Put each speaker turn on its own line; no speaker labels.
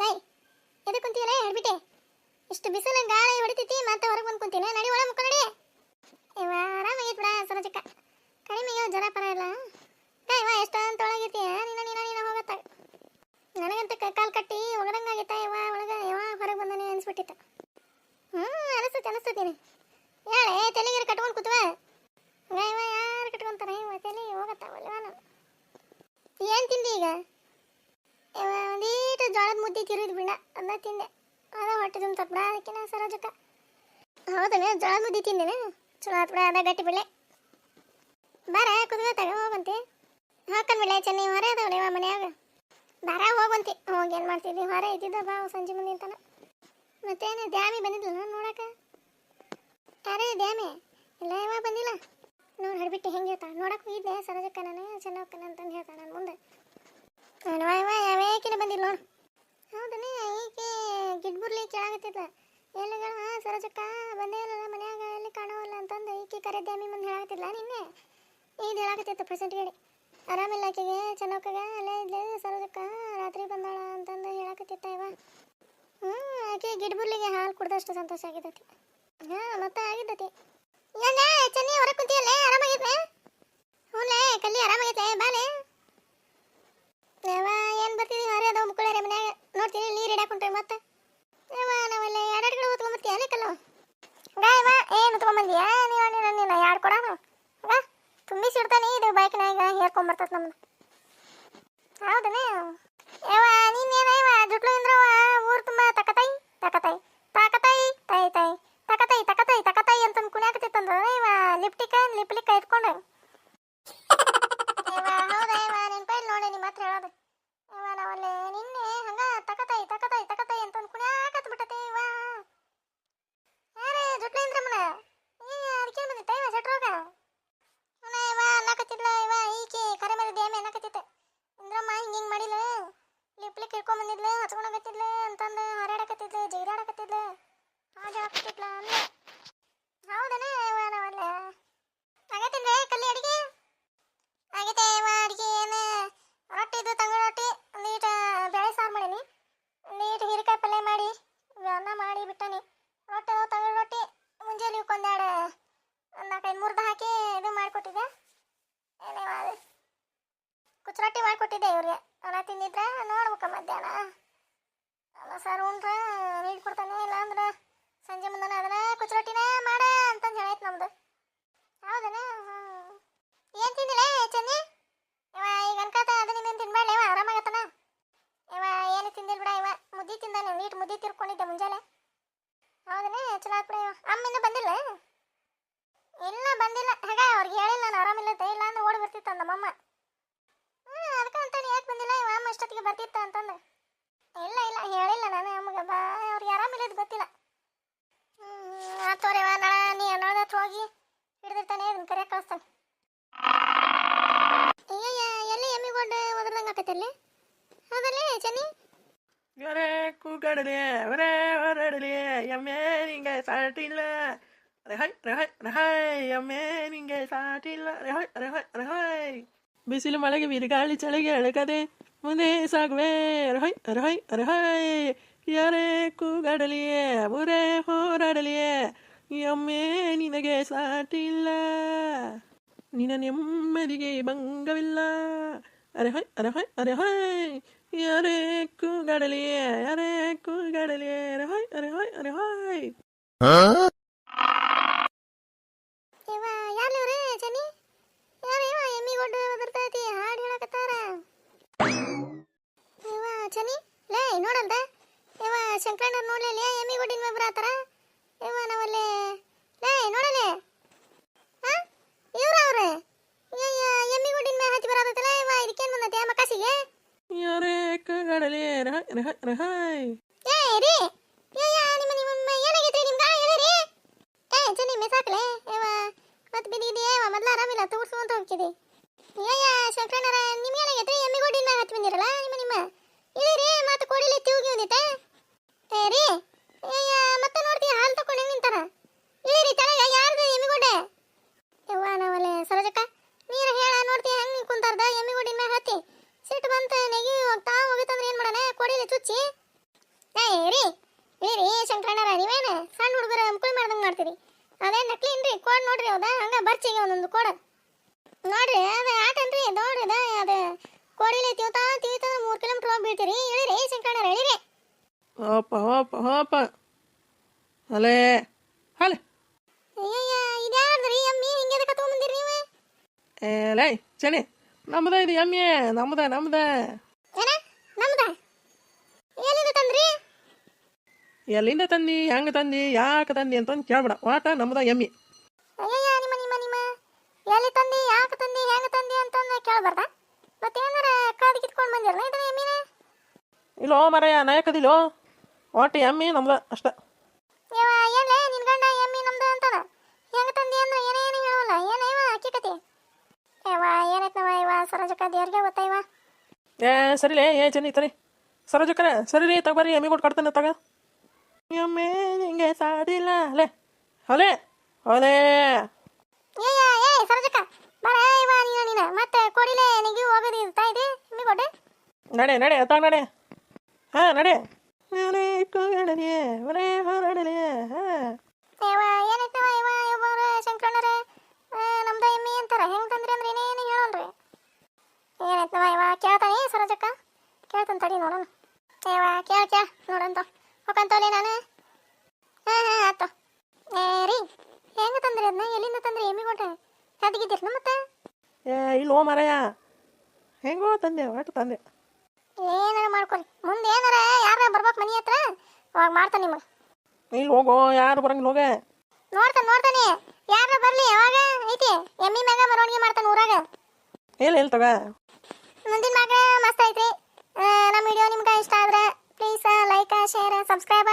ನಡ್ಬಿಟ್ಟೆ ಇಷ್ಟು ಬಿಸಿಲು ಗಾಳಿ ಹೊಡಿತೈತಿ ಮತ್ತೆ ಹೊರಗೆ ಬಂದು ಕುಂತೀನಿ ನಡಿ ಒಳಗೆ ಮುಕ್ಕ ನಡಿ. ಇವ ಆರಾಮಾಗೈತೆ ಬಿಡ ಸರೋಜಕ್ಕ. ಕಡಿಮೆ ಆಗ್ಯಾವ ಜ್ವರ ಪರ ಇಲ್ಲ ಏ, ವಾ ಎಷ್ಟೊಂತ ಒಳಗೈತಿ ನೀನು ನೀನು ನೀನು ಹೋಗತ್ತ. ನನಗಂತ ಕಾಲು ಕಟ್ಟಿ ಒಗದಂಗಾಗೈತ ಇವ ಒಳಗೆ ಇವ ಹೊರಗೆ ಬಂದಾನೆ ಅನ್ಸ್ಬಿಟ್ಟಿತ್ತು. ಹ್ಞೂ ಅನಿಸ್ತೈತಿ ಅನಿಸ್ತೈತೀನಿ ಹೇಳೆ ತಲೆಗಿರ ಕಟ್ಕೊಂಡು ಕೂತ್ವ? ಇವ ಯಾರು ಕಟ್ಕೊಂತಾರ? ಇವ ತಲೆ ಹೋಗತ್ತ ಒಲ್ವಾನ. ಏನು ತಿಂದಿ ಈಗ? ಮುದ್ದೆ ತಿರುಗಿದ್ ಬಿಡ ಅದನ್ನ ತಿಂದೆ. ಅದ ಹೊಟ್ಟೆ ತುಂಬ ತಪ್ಪಡ ಅದಕ್ಕೆ ನಾ ಸರೋಜಕ್ಕ. ಹೌದನ ಜೋಳದ ಮುದ್ದೆ ತಿಂದೇನೆ? ಚಲೋ ಆತ್ ಅದ ಗಟ್ಟಿ ಬಿಳೆ ಬಾರ ಕುದುರೆ ತಗ ಹೋಗಂತೆ ಹಾಕನ್ ಬಿಳೆ ಚೆನ್ನೈ ಹೊರ ಅದಾವಲ್ಲ ಇವ ಮನ್ಯಾಗ. ಬಾರ ಹೋಗಂತಿ ಹೋಗಿ ಏನು ಮಾಡ್ತಿದ್ವಿ ಹೊರ ಇದ್ದಿದ್ದ ಬಾ ಸಂಜೆ ಮುಂದೆ ಅಂತಾನ ಮತ್ತೇನು ದ್ಯಾಮಿ ಬಂದಿದ್ಲ ನೋಡಕ? ಯಾರೇ ದ್ಯಾಮಿ ಇಲ್ಲ ಇವ ಬಂದಿಲ್ಲ. ನೋಡಿ ಹಡ್ಬಿಟ್ಟು ಹೆಂಗೆ ಹೇಳ್ತಾಳ? ನೋಡಕ್ಕೆ ಹೋಗಿದ್ದೆ, ಸರೋಜಕ್ಕ ನಾನು ಚೆನ್ನಕ್ಕನ ಅಂತಂದು ಹೇಳ್ತಾಳೆ ಮುಂದೆ. ಯಾವ ಇವ ಯಾವೇಕಿನ ಬಂದಿಲ್ಲ ನೋಡು. ಹೌದನೇ ಈಕೆ ಗಿಡ್ಬುರ್ಲಿ ಕೇಳಾಗತ್ತಿದ್ಲ. ಎಲ್ಲಗಳ ಸರೋಜಕ್ಕ ಬಂದೇ ಇಲ್ಲ ಮನ್ಯಾಗ ಎಲ್ಲಿ ಕಾಣೋಲ್ಲ ಅಂತಂದು ಈಕೆ ಕರೆ ದ್ಯಾಮಿ ಮುಂದೆ ಹೇಳಾಗತ್ತಿದ್ಲ ನಿನ್ನೆ? ಇದು ಹೇಳಾಕತ್ತಿತ್ತು ಪ್ರೆಸೆಂಟ್ ಹೇಳಿ. ಆರಾಮಿಲ್ಲ ಆಕೆಗೆ ಚೆನ್ನಕ್ಕಗ ಅಲ್ಲೇ ಇದ್ಲೆ, ಸರೋಜಕ್ಕ, ರಾತ್ರಿ ಬಂದಾಳ ಅಂತಂದು ಹೇಳಾಕತ್ತಿತ್ತ ಇವ. ಹ್ಞೂ ಆಕೆ ಗಿಡ್ಬುರ್ಲಿಗೆ ಹಾಲು ಕುಡ್ದಷ್ಟು ಸಂತೋಷ ಆಗಿದ್ದತಿ. ಹಾಂ, ಮತ್ತೆ ಆಗಿದ್ದತಿ. ಏನೇ ಚೆನ್ನಿ ಹೊರಗೆ ಕುಂತಿಯಲ್ಲೇ ಆರಾಮಾಗಿದ್ನೆ ಹ್ಞೂಲೇ ಕಲ್ಲಿ ಆರಾಮಾಗೈತೆ ಬಾಲೆ ಯಾವ ಏನು ಬರ್ತೀವಿ ಹೊರೆ ಅದಾವ ಮುಕ್ಕಳರೆ ಮನ್ಯಾಗ ನೋಡ್ತೀನಿ ಇಡಾಕೊಂಡ್ರೆ ಮತ್ತೆ? ನಾವೆಲ್ಲ ಎರಡು ಕಡೆ ಹೊತ್ಕೊಂಡ್ಬರ್ತೀಯ? ಅಲ್ಲೇ ಕಲ್ಲು ಗಾಯವ ಏನು ತೊಗೊಂಬಂದಿಯಾ ನೀವು ನೀನು ನೀನು ಎರಡು ಕೊಡೋಣ ತುಂಬಿಸಿ ಇಡ್ತಾನೆ, ಇದು ಬೈಕ್ನಾಗ ಹೇರ್ಕೊಂಬರ್ತದ ನಮ್ಮನ್ನ. ಹೌದನೇ ಯವ ನೀನೇನ ಇವ ಜುಟ್ಲು ಇಂದ್ರವ ಊರು ತುಂಬ ತಕತಾಯಿ ತಕತೈ ತಾಕತೈ ತೈ ತೈ ತಕತೈ ತಕತೈ ತಕತೈ ಅಂತ ಕುಣ್ಯಾಕತ್ತಿತ್ತಂದ ಇವ ಲಿಪ್ಟಿಕ ಲಿಪ್ಲಿಕ ಇಟ್ಕೊಂಡು ಇವ ಹೌದಾ ಇವ ನೆನ್ಪೈಲ್ ನೋಡಿ ನಿಮ್ಮ ಹತ್ರ ಹೇಳೋದು ಇವ ನಾವಲ್ಲೇ ನಿನ್ನೆ ಹಂಗ ತಕತೈ ತಕತೈ ತಕತೈ ಅಂತ ಕುಣ್ಯಾಕತ್ ಬಿಟ್ಟತಿ ಇವ ಯಾರೇ ಜುಟ್ಲು ಇಂದ್ರಮ್ಮನ ಈ ಅದಕ್ಕೆ ಬಂದಿತ್ತ ಇವ ಸೆಟ್ರೋಗ ಅವನ ಇವ ಅನ್ನಕತ್ತಿದ್ಲ ಇವ ಈಕೆ ಕರೆ ಮೇಲೆ ದ್ಯಾಮಿ ಅನ್ನಕತ್ತಿತ್ತ ಇಂದ್ರಮ್ಮ ಹಿಂಗ ಹಿಂಗ್ ಮಾಡಿಲ್ಲ ಲಿಪ್ಲಿಕ್ ಹಿಡ್ಕೊಂಡ್ ಬಂದಿದ್ಲು ಹಚ್ಕೊಂಡಾಗತ್ತಿದ್ಲು ಅಂತಂದು ಹಾರಾಡಕತ್ತಿದ್ಲು ಜೈರಾಡಕತ್ತಿದ್ಲು ಹಾಗೆ ಹಾಕತ್ತಿದ್ಲ ಅಂದ್ಲು ಹೌದನೇ ಇವ ನಾವಲ್ಲ ಆಗತ್ತಿದ್ರೆ ಕಲ್ಲಿ ಅಡಿಗೆ ಆಗೈತೆ ಇವ ಅಡಿಗೆ ಏನು ರೊಟ್ಟಿ ಇದು ತಂಗಳ ರೊಟ್ಟಿ ಒಂದೀಟ ಬೇಳೆ ಸಾರು ಮಾಡೀನಿ ಒಂದೀಟ ಹೀರೆಕಾಯಿ ಪಲ್ಯ ಮಾಡಿ ಅನ್ನ ಮಾಡಿ ಬಿಟ್ಟನಿ ರೊಟ್ಟಿ ಅದಾವ ತಂಗಳ ರೊಟ್ಟಿ ಮುಂಜಾನೆ ಇವಕ್ಕೊಂದೆರಡು ಒಂದು ನಾಲ್ಕೈದು ಮುರ್ದು ಹಾಕಿ ಇದು ಮಾಡಿಕೊಟ್ಟಿದ್ದೆ ಏನೇವ ಅದು ಮಾಡಿಕೊಟ್ಟಿದ್ದೆ ಇವ್ರಿಗೆ. ಅನ್ನ ತಿಂದಿದ್ರೆ ನೋಡ್ಬೇಕ ಮಧ್ಯಾಹ್ನ. ಸಾರು ಉಂಡ್ರೆ ನೀಡ್ ಕೊಡ್ತಾನೆ ಇಲ್ಲ ಅಂದ್ರೆ ಸಂಜೆ ಮುಂದೆ ಅದನ್ನ ಕುಚ್ಚರೊಟ್ಟಿನೇ ಮಾಡ ಅಂತಂದು ಹೇಳೈತೆ ನಮ್ದು. ಹೌದನ? ಏನು ತಿಂದಿಲ್ಲ ಚಂದಿ ಇವ ಈಗ ಅನ್ಕಾತ ಅದು ನಿನ್ನ ತಿನ್ಬೇಡ ಇವ ಆರಾಮಾಗತ್ತನ? ಇವ ಏನು ತಿಂದಿಲ್ಲ ಬಿಡ ಇವ? ಮುದ್ದೆ ತಿಂದಾನೆ, ನೀಟ್ ಮುದ್ದೆ ತಿರ್ಕೊಂಡಿದ್ದೆ ಮುಂಜಾನೆ. ಹೌದನೇ? ಚಲೋ ಆತ್ ಬಿಡ ಅಮ್ಮ ಇನ್ನೂ ಬಂದಿಲ್ಲ? ಇಲ್ಲ ಬಂದಿಲ್ಲ. ಹಾಗ ಅವ್ರಿಗೆ ಹೇಳಿಲ್ಲ, ನಾನು ಆರಾಮಿಲ್ಲ ಇಲ್ಲ ಅಂದ್ರೆ ಓಡಿ ಬರ್ತಿತ್ತು ನಮ್ಮಮ್ಮ ಹ್ಞೂ ಅದಕ್ಕೆ ಅಂತಾನೆ ಯಾಕೆ ಬಂದಿಲ್ಲ ಇವ ಅಮ್ಮ ಇಷ್ಟೊತ್ತಿಗೆ ಬರ್ತಿತ್ತ ಅಂತಂದು. ಇಲ್ಲ ಇಲ್ಲ, ಹೇಳಿಲ್ಲ ನಾನು ನಮಗೆ ಬಾ, ಅವ್ರಿಗೆ ಆರಾಮಿಲ್ಲದ ಗೊತ್ತಿಲ್ಲ. ಹ್ಞೂ ವಾ ನಾಳೆ ನೀ ಅನ್ನೋದ ಹೋಗಿ ಹಿಡಿದಿರ್ತಾನೆ ಅದನ್ನ ಕರೆ ಕಳಿಸ್ತಾನೆ. ಅಯ್ಯಯ್ಯ ಎಲ್ಲಿ ಎಮ್ಮಿಗೊಂಡು ಒದರ್ದಂಗೆ ಅಲ್ಲಿ? ಹೌದಲ್ಲಿ ಚೆನ್ನಿ?
ಯಾರೇ ಕೂಗಾಡಲಿ ಅವರೇ ಹೊರಡಲಿ, ಎಮ್ಮೆ ನಿಂಗೆ ಸಾಟಿಲ್ಲ. ರೆಹಾಯ್ ರೆಹಾಯ್ ರೆಹಾಯ್ ಎಮ್ಮೆ ನಿಂಗೆ ಸಾಟಿಲ್ಲ. ರೆಹಾಯ್ ರೆಹಾಯ್ ರೆಹಾಯ್ ಬಿಸಿಲು ಮಳೆಗೆ ಬಿರುಗಾಳಿ ಚಳಿಗೆ ಅಳಕದೆ ಮುಂದೆ ಸಾಗುವೆ. ರೆಹಾಯ್ ರೆಹಾಯ್ ರೆಹಾಯ್ ಯಾರೇ ಕೂಗಾಡಲಿ ಊರೇ ಹೋರಾಡಲಿ ಎಮ್ಮೆ ನಿನಗೆ ಸಾಟಿಲ್ಲ. ನಿನ್ನ ನೆಮ್ಮದಿಗೆ ಭಂಗವಿಲ್ಲ. ಅರೆ ಹೊಯ್ ಅರೆ ಹೊಯ್ ಅರೆ ಹೊಯ್. ಯಾರೇ ಕೂಗಾಡಲಿ ಯಾರೇ ಕೂಗಾಡಲಿ ಅರೆ ಹೊಯ್, ಅರೆ ಹೊಯ್ ಅರೆ ಹೊಯ್
ಇವ ಯಾರ್ಲಿವ್ರಿ ಚೆನ್ನಿ ಯಾರ ಇವ ಎಮ್ಮಿಗೊಂಡು ಒದರ್ತೈತಿ ಹಾಡು ಹೇಳಕತ್ತಾರ ಇವ ಚೆನ್ನಿ ಲೇ ನೋಡಲ್ದ ಇವ ನೋಡ್ಲೇ ಎಮ್ಮಿ ಎಮ್ಮಿಗೊಂಡಿನ ಒಬ್ರು ಆತರ ಇವ ನಾವಲ್ಲಿ ಲೇ ನೋಡಲೆ? ಹಾ ಇವ್ರ ಅವ್ರೆ? ಎಮ್ಮಿಗೊಂಡಿನ ಮ್ಯಾಗ ಹತ್ತಿ ಬರೋದೈತಲ್ಲ ಇವ ಇದಕ್ಕೇನು ಬಂದೈತೆ? ಮಕಾಸಿಗೆ
ಯಾರೇ ಕಸಿಗೆ ಅರೆ ಹೊಯ್ ರಹಾಯ್
ಏ ರೀ ಏಯ್ಯ ನಿಮ್ಮ ನಿಮ್ಮ ನಿಮ್ಗ ಹೇಳಿರಿ? ಏ ಚೆನ್ನಿ ಮೆಸಾಕ್ಲೆ ಇವ ಮತ್ತೆ ಬಿದ್ದಿದೆ ಇವ ಮೊದ್ಲು ಆರಾಮಿಲ್ಲ ತೋರ್ಸ್ಕೊಂತ ಹೋಗ್ತಿದೆ ಏಯ್ಯ ಶಂಕರಣ್ಣರ ನಿಮ್ಗೆ ಏನಾಗೈತ್ರಿ ಎಮ್ಮಿಗೋಡಿನ ಮ್ಯಾಗ ಹತ್ತಿ ಬಂದಿರಲ್ಲ ನಿಮ್ಮ ನಿಮ್ಮ? ಇಳಿರಿ ಮತ್ತೆ ಕೋಡಿಲಿ ತಿರುಗಿ ಬಂದಿತ್ತೆ. ರೀ ಮತ್ತೆ ನೋಡ್ತೀಯ? ಹಾಲು ತಕೊಂಡು ಹೆಂಗ್ ನಿಂತಾರ ಇಳಿರಿ ತಳಗ ಯಾರ್ದು ಎಮ್ಮಿಗೋಡೆ? ಯವ್ವ, ನಾವಲ್ಲೇ ಸರೋಜಕ್ಕ. ನೀರ ಹೇಳ, ನೋಡ್ತೀಯ ಹೆಂಗೆ ಕುಂತಾರ್ದ? ಎಮ್ಮಿಗೋಡಿನ ಮ್ಯಾಗ ಹತ್ತಿ. ಸಿಟ್ಟು ಬಂತ, ನೆಗಿ ಹೋಗ್ತಾ ಹೋಗಿತ್ತಂದ್ರೆ ಏನು ಮಾಡಣ? ಕೋಡಿಲಿ ಚುಚ್ಚಿ. ಏ ರೀ ಇಳಿರಿ ಶಂಕರಣ್ಣರ ನೀವೇನು? ಸಣ್ಣ ಹುಡುಗರ ಮುಕ್ಕುಳಿ ಮಾಡ್ದಂಗೆ ಮಾಡ್ತೀರಿ. ಅದೇ ನಕ್ಲಿ ಏನ್ರಿ? ಕೋಡ್ ನೋಡ್ರಿ ಹೌದಾ ಹಂಗ ಬರ್ಚಿಗೆ ಒಂದೊಂದು ಕೋಡ್. ನೋಡ್ರಿ ಆಟನ್ ರೀ ಅನ್ರಿ ನೋಡ್ರಿ ಅದ. ಅದ ಕೋಡಿಲೆ ತಿವ್ತಾ ತಿವ್ತಾ, ಮೂರು ಕಿಲೋಮೀಟರ್ ಹೋಗಿ ಬೀಳ್ತೀರಿ. ಇಳಿರಿ ಶಂಕರಣ್ಣರ ಇಳಿರಿ.
ಹೋಪ ಹೋಪ ಹೋಪ ಅಲೇ ಹಲೆ. ಏ ಲೇ ಚಣಿ ನಮ್ದ ಇದು ಎಮ್ಮೆ ನಮ್ದ ನಮ್ದ.
ಎಲ್ಲಿಂದ ತಂದ್ರಿ?
ಎಲ್ಲಿಂದ ತಂದಿ ಹೆಂಗೆ ತಂದಿ ಯಾಕೆ ತಂದಿ ಅಂತಂದು ಕೇಳ್ಬೇಡ. ವಾಟ ನಮ್ದ ಎಮ್ಮಿ.
ಎಲ್ಲಿ ತಂದಿ ಯಾಕೆ ತಂದಿ ಹೆಂಗೆ ತಂದಿ ಅಂತಂದು ಕೇಳಬಾರ್ದ? ಮತ್ತೇನಾರ ಕಾದು ಕಿತ್ಕೊಂಡು ಬಂದಿರಲ್ಲ ಇದನ್ನ ಎಮ್ಮಿನ?
ಇಲ್ಲೋ ಮರಯ್ಯ ನಾಯಕದಿಲ್ಲೋ? ಒಟ್ಟು ಎಮ್ಮಿ ನಮ್ದ ಅಷ್ಟೇ.
ಇವ ಏನ್ಲೇ ನಿನ್ ಗಂಡ ಎಮ್ಮಿ ನಮ್ದು ಅಂತಾನ. ಹೆಂಗ ತಂದಿ ಅಂದ್ರೆ ಏನೇನು ಹೇಳವಲ್ಲ ಏನ ಇವ ಅಕ್ಕಿ ಕತಿ. ಏನೈತವ ಇವ ಸರೋಜಕ್ಕ ದೇವ್ರಿಗೆ ಗೊತ್ತಾ ಇವ?
ಏ ಸರಿಲೇ ಏ ಚೆನ್ನಿ ತರಿ ಸರಿ ರೀ ತಗೋರಿ ಎಮ್ಮಿ ಕೊಟ್ಟು ಕಟ್ತಾನೆ ತಗ. ಎಮ್ಮೆ ನಿಂಗೆ ಸಾಡಿಲ್ಲ ಅಲೆ ಅಲೆ ಅಲೆ.
ಏ ಸರೋಜಕ್ಕ ಬರ ಇವ ನೀನ ನೀನ. ಮತ್ತೆ ಕೊಡಿಲೇ ನಿಗಿ ಹೋಗೋದು ಇರ್ತಾ ಇದೆ ಎಮ್ಮಿ
ನಡೆ ನಡೆ ಅತ್ತಾಗ ನಡೆ. ಹಾ ನಡೆ. ನಡೆ ಹೊರಡಲೆ
ಶಂಕರಣ್ಣರ? ನಮ್ದ ಎಮ್ಮಿ ಅಂತಾರ ಹೆಂಗ್ ತಂದ್ರಿ ಅಂದ್ರೆ ಏನೇನು ಹೇಳೋನ್ರಿ ಏನೈತವ ಇವ ಕೇಳ್ತಾನೆ ಸರೋಜಕ್ಕ? ಕೇಳ್ತಾನ ತಡಿ ನೋಡೋಣ. ಇವ ಕೇಳ ಕೇಳ ನೋಡಂತ ಹೋಗಂತವಲೆ ನಾನು. ಹಾ ಹಾ ಆತು ಏ ರೀ ಹೆಂಗೆ ತಂದ್ರಿ ಅದನ್ನ ಎಲ್ಲಿಂದ ತಂದ್ರಿ ಎಮ್ಮಿ ಕೊಟ್ಟೆ ಕದ್ಗಿದ್ದೀರಿ ಮತ್ತೆ?
ಏ ಇಲ್ಲೋ ಮರಯ್ಯ ಹೆಂಗೋ ತಂದೆ ಒಟ್ಟು ತಂದೆ.
ಏನಾರ ಮಾಡ್ಕೊರಿ ಮುಂದೆ ಏನಾರ ಯಾರ ಬರ್ಬೇಕು ಮನಿ ಹತ್ರ? ಅವಾಗ ಮಾಡ್ತಾನೆ ನಿಮಗೆ.
ಇಲ್ಲಿ ಹೋಗೋ ಯಾರು ಬರಂಗಿಲ್ಲ ಹೋಗ.
ನೋಡ್ತಾನೆ ನೋಡ್ತಾನೆ. ಯಾರ ಬರ್ಲಿ ಅವಾಗ ಐತಿ ಎಮ್ಮಿ ಮ್ಯಾಗ ಮೆರವಣಿಗೆ ಮಾಡ್ತಾನೆ ಊರಾಗ.
ಇಲ್ಲ ಇಲ್ಲ ತಗ.
ಮುಂದಿನ ಮ್ಯಾಗ ಮಸ್ತ್ ಐತ್ರಿ. ನಮ್ಮ ವಿಡಿಯೋ ನಿಮ್ಗೆ ಇಷ್ಟ ಆದ್ರೆ ಪ್ಲೀಸ್ ಲೈಕ್ ಶೇರ್ ಸಬ್ಸ್ಕ್ರೈಬ್